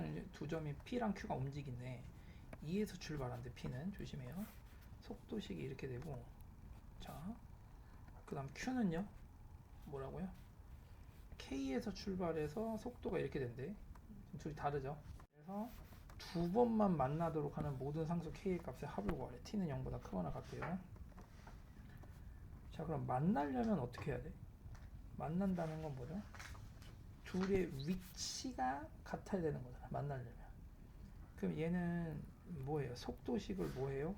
x는 두 점이 p랑 q가 움직이네. 2에서 출발한대 p는 조심해요. 속도식이 이렇게 되고 자 그 다음 q는요 뭐라고요? k에서 출발해서 속도가 이렇게 된대. 둘이 다르죠. 그래서 두 번만 만나도록 하는 모든 상수 k의 값의 합을 구하래. t는 0보다 크거나 같대요. 자 그럼 만나려면 어떻게 해야 돼? 만난다는 건 뭐죠? 둘의 위치가 같아야 되는 거잖아. 만나려면. 그럼 얘는 뭐예요? 속도식을 뭐예요?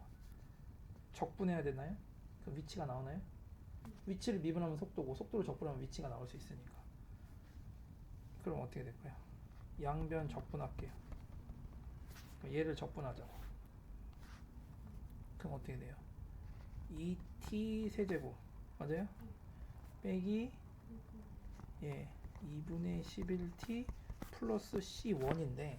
적분해야 되나요? 그럼 위치가 나오나요? 위치를 미분하면 속도고 속도를 적분하면 위치가 나올 수 있으니까. 그럼 어떻게 될까요? 양변 적분할게요. 얘를 적분하자고. 그럼 어떻게 돼요? 2t 세제곱 맞아요? 빼기 예 2분의 11t 플러스 c1인데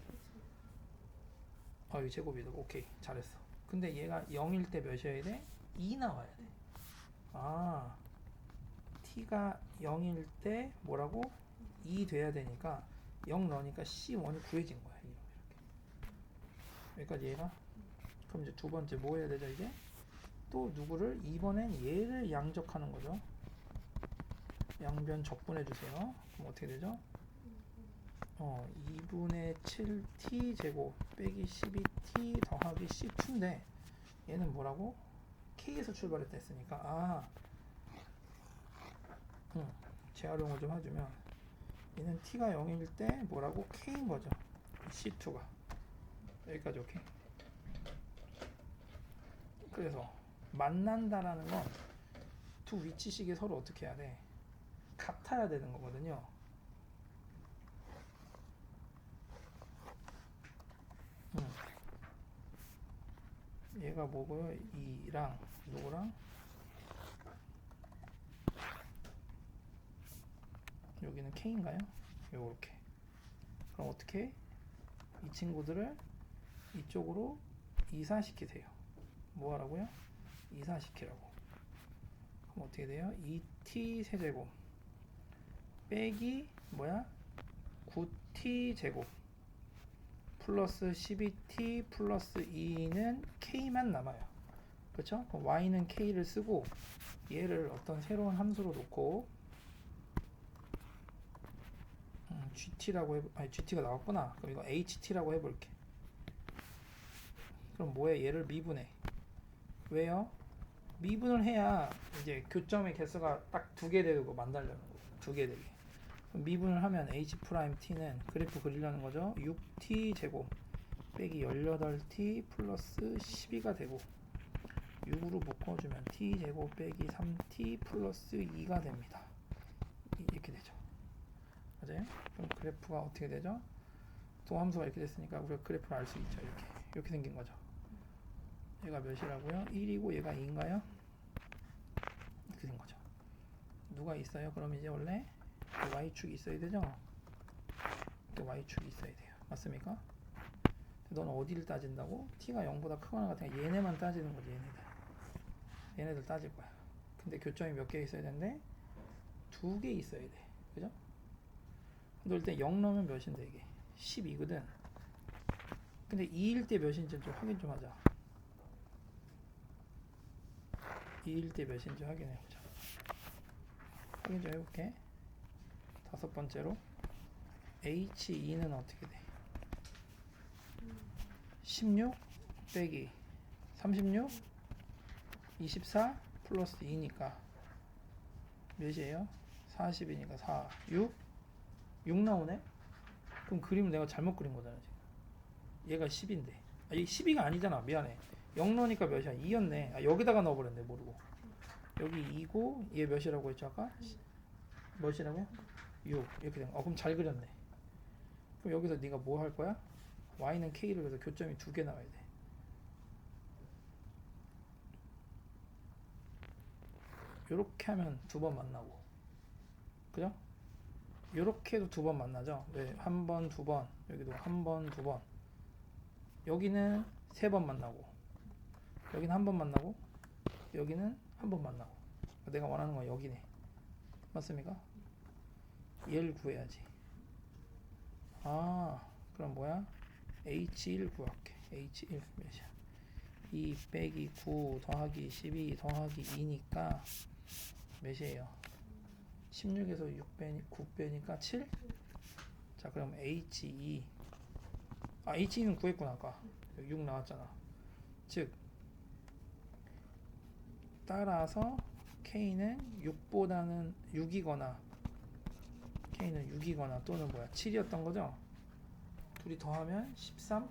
아 이거 제곱이다 오케이 잘했어 근데 얘가 0일 때 몇이어야 돼? 2 나와야 돼아 t가 0일 때 뭐라고? 2 돼야 되니까 0 넣으니까 c1이 구해진 거야 이렇게 여기까지 얘가 그럼 이제 두 번째 뭐 해야 되죠 이제? 또 누구를? 이번엔 얘를 양적하는 거죠. 양변 적분해 주세요. 그럼 어떻게 되죠? 어, 2분의 7t 제곱 빼기 12t 더하기 c2인데 얘는 뭐라고? k에서 출발했다 했으니까 아 음, 재활용을 좀 해주면 얘는 t가 0일 때 뭐라고? k인 거죠. c2가 여기까지 오케이. 그래서 만난다라는 건 두 위치식이 서로 어떻게 해야 돼? 같아야 되는 거거든요. 음. 얘가 뭐고요? 이랑 누구랑? 여기는 K인가요? 요렇게. 그럼 어떻게? 해? 이 친구들을 이쪽으로 이사시키세요. 뭐 하라고요? 이사시키라고. 그럼 어떻게 돼요? 2t 세제곱 빼기 뭐야? 9t 제곱 플러스 12t 플러스 2는 k만 남아요. 그렇죠? 그럼 y는 k를 쓰고 얘를 어떤 새로운 함수로 놓고 음, gt라고 해 아니 gt가 나왔구나. 그럼 이거 ht라고 해볼게. 그럼 뭐야? 얘를 미분해. 왜요? 미분을 해야 이제 교점의 개수가 딱 두 개 되고 만들려는 거예요. 두개 되게. 미분을 하면 h 프라임 t는 그래프 그리려는 거죠. 6t 제곱 빼기 18t 플러스 12가 되고 6으로 묶어주면 t 제곱 빼기 3t 플러스 2가 됩니다. 이렇게 되죠. 맞아요? 그럼 그래프가 어떻게 되죠? 도함수가 이렇게 됐으니까 우리가 그래프를 알 수 있죠. 이렇게 이렇게 생긴 거죠. 얘가 몇이라고요? 1이고 얘가 2인가요? 이렇게 된 거죠. 누가 있어요? 그럼 이제 원래 그 y축이 있어야 되죠? 또 y축이 있어야 돼요. 맞습니까? 너는 어디를 따진다고? t가 0보다 크거나 같으니까 얘네만 따지는 거지 얘네들. 얘네들 따질 거야. 근데 교점이 몇 개 있어야 되는데 두 개 있어야 돼. 그죠? 근데 일단 0 넣으면 몇인데 이게? 12거든. 근데 2일 때 몇인지 좀 확인 좀 하자. 2일 때 몇인지 확인해 보자. 확인 좀 해볼게. 다섯 번째로 H2는 어떻게 돼? 16 빼기 36 24 플러스 2니까 몇이에요? 40이니까 4 6 6 나오네? 그럼 그림을 내가 잘못 그린 거잖아 지금 얘가 10인데 아, 이게 12가 아니잖아 미안해 0 넣으니까 몇이야? 2였네 아, 여기다가 넣어버렸네 모르고 여기 2고 얘 몇이라고 했죠 아까? 몇이라고요? 6 이렇게 된 거. 어, 그럼 잘 그렸네 그럼 여기서 네가 뭐 할 거야? y는 k를 그래서 교점이 두 개 나와야 돼 요렇게 하면 두 번 만나고 그죠? 요렇게 해도 두 번 만나죠 왜? 한 번, 두 번 여기도 한 번, 두 번 여기는 세 번 만나고 여기는 한 번 만나고 여기는 한 번 만나고 내가 원하는 건 여기네 맞습니까? 얘를 구해야지 아 그럼 뭐야? H1 구할게. H1 몇이야? 2 빼기 9 더하기 12 더하기 2니까 몇이에요? 16에서 6 빼니 9 빼니까 7? 자 그럼 H2 아 H2는 구했구나 아까 6 나왔잖아 즉 따라서 K는 6보다는 6이거나 K는 6이거나 또는 뭐야 7이었던 거죠? 둘이 더하면 13